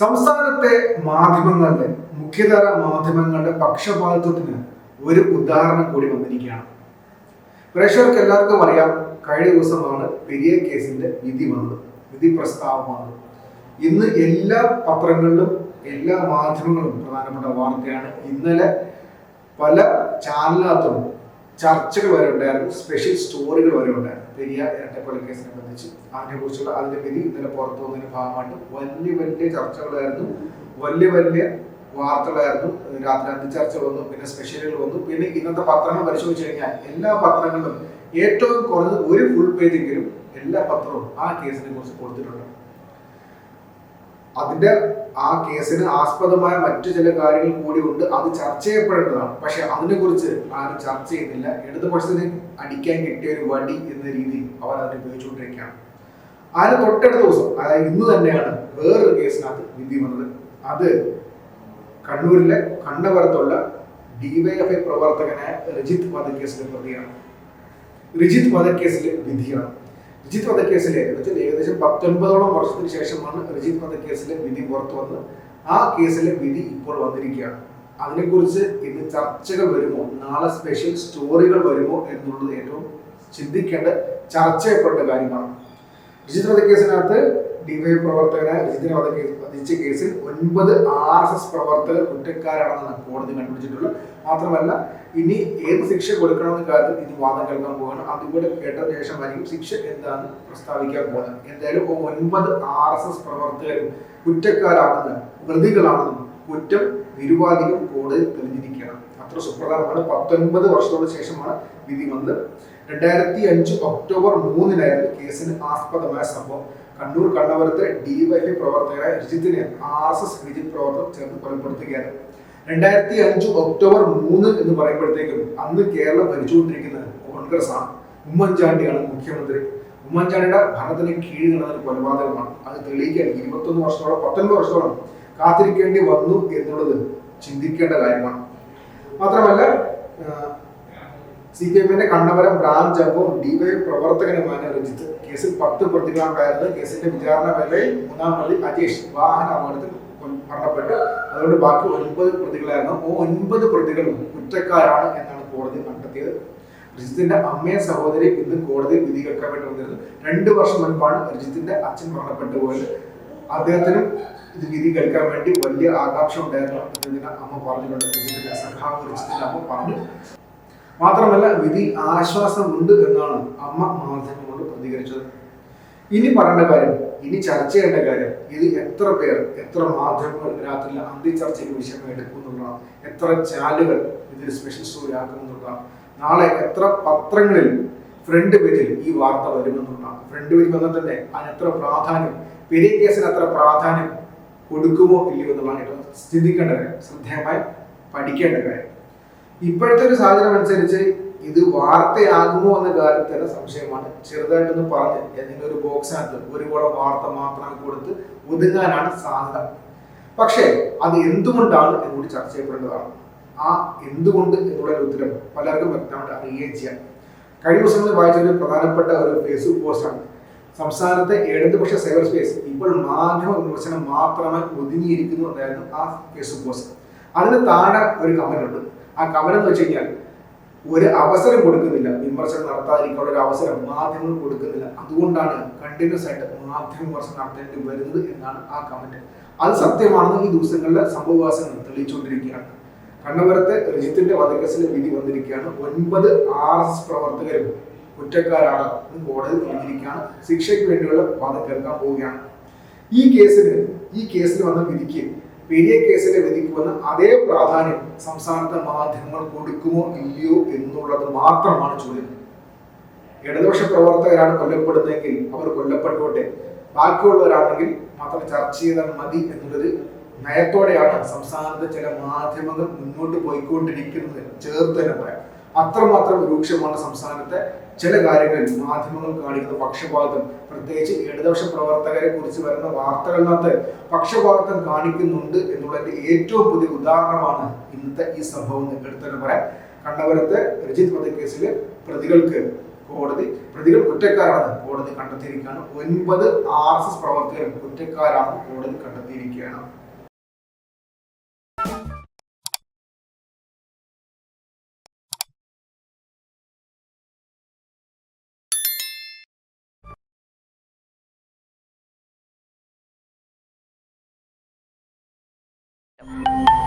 സംസ്ഥാനത്തെ മാധ്യമങ്ങളുടെ മുഖ്യധാര മാധ്യമങ്ങളുടെ പക്ഷപാതിത്വത്തിന് ഒരു ഉദാഹരണം കൂടി വന്നിരിക്കുകയാണ്. പ്രേക്ഷകർക്ക് എല്ലാവർക്കും അറിയാം കഴിഞ്ഞ ദിവസമാണ് പെരിയ കേസിന്റെ വിധി വന്നത് വിധി പ്രസ്താവം വന്നത് ഇന്ന് എല്ലാ പത്രങ്ങളിലും എല്ലാ മാധ്യമങ്ങളും പ്രധാനപ്പെട്ട വാർത്തയാണ് ഇന്നലെ പല ചാനലിനകത്തും ചർച്ചകൾ വരെ ഉണ്ടായിരുന്നു സ്പെഷ്യൽ സ്റ്റോറികൾ വരെ ഉണ്ടായിരുന്നു. പെരിയ ഇരട്ടക്കൊലക്കേസിനെ ബന്ധിച്ച് അതിനെക്കുറിച്ചുള്ള അതിന്റെ വിധി ഇന്നലെ പുറത്തു വന്നതിന്റെ ഭാഗമായിട്ട് വലിയ വലിയ ചർച്ചകളായിരുന്നു. വലിയ വലിയ വാർത്തകളായിരുന്നു. രാത്രി അഞ്ച് ചർച്ചകൾ വന്നു പിന്നെ സ്പെഷ്യലുകൾ വന്നു. പിന്നെ ഇന്നത്തെ പത്രങ്ങൾ പരിശോധിച്ചു കഴിഞ്ഞാൽ എല്ലാ പത്രങ്ങളും ഏറ്റവും കുറഞ്ഞത് ഒരു ഫുൾ പേജെങ്കിലും എല്ലാ പത്രവും ആ കേസിനെ കുറിച്ച് കൊടുത്തിട്ടുണ്ട്. അതിന്റെ ആ കേസിന് ആസ്പദമായ മറ്റു ചില കാര്യങ്ങൾ കൂടി ഉണ്ട്. അത് ചർച്ച ചെയ്യപ്പെടേണ്ടതാണ്. പക്ഷെ അതിനെ കുറിച്ച് ആരും ചർച്ച ചെയ്യുന്നില്ല. ഇടതുപക്ഷത്തിന് അടിക്കാൻ കിട്ടിയ ഒരു വടി എന്ന രീതിയിൽ അവർ അതിനെ ഉപയോഗിച്ചുകൊണ്ടിരിക്കുകയാണ്. അതിന് തൊട്ടടുത്ത ദിവസം അതായത് ഇന്ന് തന്നെയാണ് വേറൊരു കേസിനകത്ത് വിധി വന്നത്. അത് കണ്ണൂരിലെ കണ്ണപുരത്തുള്ള ഡിവൈഎഫ്ഐ പ്രവർത്തകനായ റിജിത് വധക്കേസിലെ പ്രതിയാണ്. റിജിത് വധക്കേസിലെ വിധിയാണ്. രജിത് വധക്കേസിലെ വെച്ചാൽ ഏകദേശം പത്തൊൻപതോളം വർഷത്തിന് ശേഷമാണ് രജിത് വധക്കേസിലെ വിധി പുറത്തു വന്ന്. ആ കേസിലെ വിധി ഇപ്പോൾ വന്നിരിക്കുകയാണ്. അതിനെക്കുറിച്ച് ഇന്ന് ചർച്ചകൾ വരുമോ? നാളെ സ്പെഷ്യൽ സ്റ്റോറികൾ വരുമോ എന്നുള്ളത് ഏറ്റവും ചിന്തിക്കേണ്ട ചർച്ച കാര്യമാണ്. രജിത് വധക്കേസിനകത്ത് ഡിവൈ പ്രവർത്തകനായ രജിത്തിനെ കേസ് വധിച്ച കേസിൽ ഒൻപത് ആർ എസ് എസ് പ്രവർത്തകർ കുറ്റക്കാരാണെന്നാണ് കോടതി കണ്ടുപിടിച്ചിട്ടുള്ളത്. മാത്രമല്ല ഇനി ഏത് ശിക്ഷ കൊടുക്കണമെന്ന കാര്യത്തിൽ ഇനി വാദം കേൾക്കാൻ പോകണം അതുകൂടെ കേട്ടതിന് ശേഷമായിരിക്കും ശിക്ഷ എന്താണെന്ന് പ്രസ്താവിക്കാൻ പോകുന്നത്. എന്തായാലും ഒൻപത് ആർ എസ് എസ് പ്രവർത്തകരും കുറ്റക്കാരാണെന്ന് പ്രതികളാണെന്നും കുറ്റം നിരുപാധികം കോടതി തെളിഞ്ഞിരിക്കുകയാണ്. അത്ര സുപ്രധാനമാണ്. പത്തൊൻപത് വർഷത്തോട് ശേഷമാണ് വിധി വന്നത്. രണ്ടായിരത്തി അഞ്ച് ഒക്ടോബർ മൂന്നിനായിരുന്നു കേസിന് ആസ്പദമായ സംഭവം. കണ്ണൂർ കണ്ണപുരത്തെ ഡിവൈഎഫ്ഐ പ്രവർത്തകരായ രജിത്തിനെ ആർ എസ് എസ് ബിജെപി പ്രവർത്തകർ ചേർന്ന് കൊലപ്പെടുത്തുകയാണ്. രണ്ടായിരത്തി അഞ്ച് ഒക്ടോബർ മൂന്ന് എന്ന് പറയുമ്പോഴത്തേക്കും അന്ന് കേരളം ഭരിച്ചുകൊണ്ടിരിക്കുന്നത് കോൺഗ്രസ് ആണ് ഉമ്മൻചാണ്ടിയാണ് മുഖ്യമന്ത്രി. ഉമ്മൻചാണ്ടിയുടെ ഭരണത്തിന് കീഴിൽ നടന്ന ഒരു കൊലപാതകമാണ്. അത് തെളിയിക്കാൻ ഇരുപത്തൊന്ന് വർഷത്തോളം പത്തൊൻപത് വർഷത്തോളം കാത്തിരിക്കേണ്ടി വന്നു എന്നുള്ളത് ചിന്തിക്കേണ്ട കാര്യമാണ്. മാത്രമല്ല സി പി എമ്മിന്റെ കണ്ണപുരം ബ്രാഞ്ച് അംഗവും ഡിവൈ പ്രവർത്തകനുമാണ് രഞ്ജിത്ത്. കേസിൽ പത്ത് പ്രതികളാണ് കേസിന്റെ വിചാരണ വേളയിൽ മൂന്നാം പ്രതി അജേഷ് വാഹന അപകടത്തിൽ മരണപ്പെട്ടു. അതുകൊണ്ട് ബാക്കി ഒൻപത് പ്രതികളായിരുന്നു. ഓ ഒൻപത് പ്രതികളും കുറ്റക്കാരാണ് എന്നാണ് കോടതി കണ്ടെത്തിയത്. രജിത്തിന്റെ അമ്മയെ സഹോദരി ഇന്ന് കോടതി വിധി കേൾക്കാൻ വേണ്ടി വന്നിരുന്നു. രണ്ട് വർഷം മുൻപാണ് രജിത്തിന്റെ അച്ഛൻ മരണപ്പെട്ടു പോയത്. അദ്ദേഹത്തിനും ഇത് വിധി കേൾക്കാൻ വേണ്ടി വലിയ ആകാംക്ഷ ഉണ്ടായിരുന്നു. അദ്ദേഹത്തിന്റെ അമ്മ പറഞ്ഞിട്ടുണ്ട് രജിത്തിന്റെ സഖാവ് രജിത്തിന്റെ അമ്മ പറഞ്ഞു. മാത്രമല്ല വിധി ആശ്വാസമുണ്ട് എന്നാണ് അമ്മ മാധ്യമങ്ങളോട് പ്രതികരിച്ചത്. ഇനി പറയേണ്ട കാര്യം ഇനി ചർച്ച ചെയ്യേണ്ട കാര്യം ഇത് എത്ര പേർ എത്ര മാധ്യമങ്ങൾ രാത്രി അന്തി ചർച്ചയ്ക്ക് വിഷയം എടുക്കുമെന്നുള്ളതാണ് എത്ര ചാനലുകൾ ഇതിൽ സ്പെഷ്യൽ സ്റ്റോറി ആക്കുന്നുള്ള നാളെ എത്ര പത്രങ്ങളിൽ ഫ്രണ്ട് പേജിൽ ഈ വാർത്ത വരുമെന്നുള്ള ഫ്രണ്ട് പേജ് വന്നാൽ തന്നെ അതിന് എത്ര പ്രാധാന്യം പെരിയ കേസിന് എത്ര പ്രാധാന്യം കൊടുക്കുമോ ഇല്ലയോ എന്നുള്ളതാണ് ചിന്തിക്കേണ്ട കാര്യം ശ്രദ്ധേയമായി പഠിക്കേണ്ട കാര്യം. ഇപ്പോഴത്തെ ഒരു സാഹചര്യം അനുസരിച്ച് ഇത് വാർത്തയാകുമോ എന്ന കാര്യത്തിൽ സംശയമാണ്. ചെറുതായിട്ടൊന്ന് പറഞ്ഞ് ഏതെങ്കിലും ഒരു ബോക്സിനകത്ത് ഒരു കുളം വാർത്ത മാത്രം കൊടുത്ത് ഒതുങ്ങാനാണ് സാധ്യത. പക്ഷേ അത് എന്തുകൊണ്ടാണ് എന്നുകൂടി ചർച്ച ചെയ്യപ്പെടേണ്ടതാണ് ആ എന്തുകൊണ്ട് എന്നുള്ള ഉത്തരം പലർക്കും വ്യക്തമായിട്ട് അറിയുകയും ചെയ്യാം. കഴിഞ്ഞ ദിവസങ്ങളിൽ വായിച്ച ഒരു പ്രധാനപ്പെട്ട ഒരു ഫേസ്ബുക്ക് പോസ്റ്റാണ് സംസ്ഥാനത്തെ ഇടതുപക്ഷ സൈബർ സ്പേസ് ഇപ്പോൾ മാധ്യമ വിമർശനം മാത്രമായി ഒതുങ്ങിയിരിക്കുന്നു എന്നായിരുന്നു ആ ഫേസ്ബുക്ക് പോസ്റ്റ് അതിന് താഴെ ഒരു കമന്റ് ഉണ്ട്. ആ കമന്റ് എന്ന് വെച്ച് കഴിഞ്ഞാൽ ഒരു അവസരം കൊടുക്കുന്നില്ല. വിമർശനം നടത്താതിരിക്കാനുള്ള ഒരു അവസരം മാധ്യമങ്ങൾ കൊടുക്കുന്നില്ല. അതുകൊണ്ടാണ് കണ്ടിന്യൂസ് ആയിട്ട് മാധ്യമ വിമർശനം നടത്തേണ്ടി വരുന്നത് എന്നാണ് ആ കമന്റ്. അത് സത്യമാണെന്ന് ഈ ദിവസങ്ങളിലെ സംഭവവാസങ്ങൾ തെളിയിച്ചുകൊണ്ടിരിക്കുകയാണ്. കണ്ണപുരത്തെ രജിത്തിന്റെ വധക്കേസിലെ വിധി വന്നിരിക്കുകയാണ്. ഒൻപത് ആർ എസ് പ്രവർത്തകരും കുറ്റക്കാരാണ് കോടതി തെളിഞ്ഞിരിക്കുകയാണ് ശിക്ഷയ്ക്ക് വേണ്ടിയുള്ള വാദം കേൾക്കാൻ പോവുകയാണ്. ഈ കേസിന് ഈ കേസിൽ വന്ന വിധിക്ക് പെരിയ കേസിലെ വിധിക്ക് വന്ന അതേ പ്രാധാന്യം സംസ്ഥാനത്തെ മാധ്യമങ്ങൾ കൊടുക്കുമോ ഇല്ലയോ എന്നുള്ളത് മാത്രമാണ് ചോദ്യം. ഇടതുപക്ഷ പ്രവർത്തകരാണ് കൊല്ലപ്പെടുന്നതെങ്കിൽ അവർ കൊല്ലപ്പെട്ടോട്ടെ. ബാക്കിയുള്ളവരാണെങ്കിൽ മാത്രം ചർച്ച ചെയ്താൽ മതി എന്നുള്ളൊരു നയത്തോടെയാണ് സംസ്ഥാനത്തെ ചില മാധ്യമങ്ങൾ മുന്നോട്ട് പോയിക്കൊണ്ടിരിക്കുന്നത്. ചേർത്ത് തന്നെ പറയാം. അത്രമാത്രം രൂക്ഷമാണ് സംസ്ഥാനത്തെ ചില കാര്യങ്ങളിൽ മാധ്യമങ്ങൾ കാണിക്കുന്ന പക്ഷപാതം പ്രത്യേകിച്ച് ഇടതുപക്ഷ പ്രവർത്തകരെ കുറിച്ച് വരുന്ന വാർത്തകളിനകത്ത് പക്ഷപാതം കാണിക്കുന്നുണ്ട് എന്നുള്ളതിന്റെ ഏറ്റവും പുതിയ ഉദാഹരണമാണ് ഇന്നത്തെ ഈ സംഭവം എന്ന് എടുത്തു തന്നെ പറയാം. കണ്ണപുരത്തെ രജിത് വധക്കേസിൽ പ്രതികൾക്ക് കോടതി പ്രതികൾ കുറ്റക്കാരാണെന്ന് കോടതി കണ്ടെത്തിയിരിക്കുകയാണ്. ഒൻപത് ആർ എസ് എസ് പ്രവർത്തകരും കുറ്റക്കാരാണെന്ന് കോടതി കണ്ടെത്തിയിരിക്കുകയാണ്. you.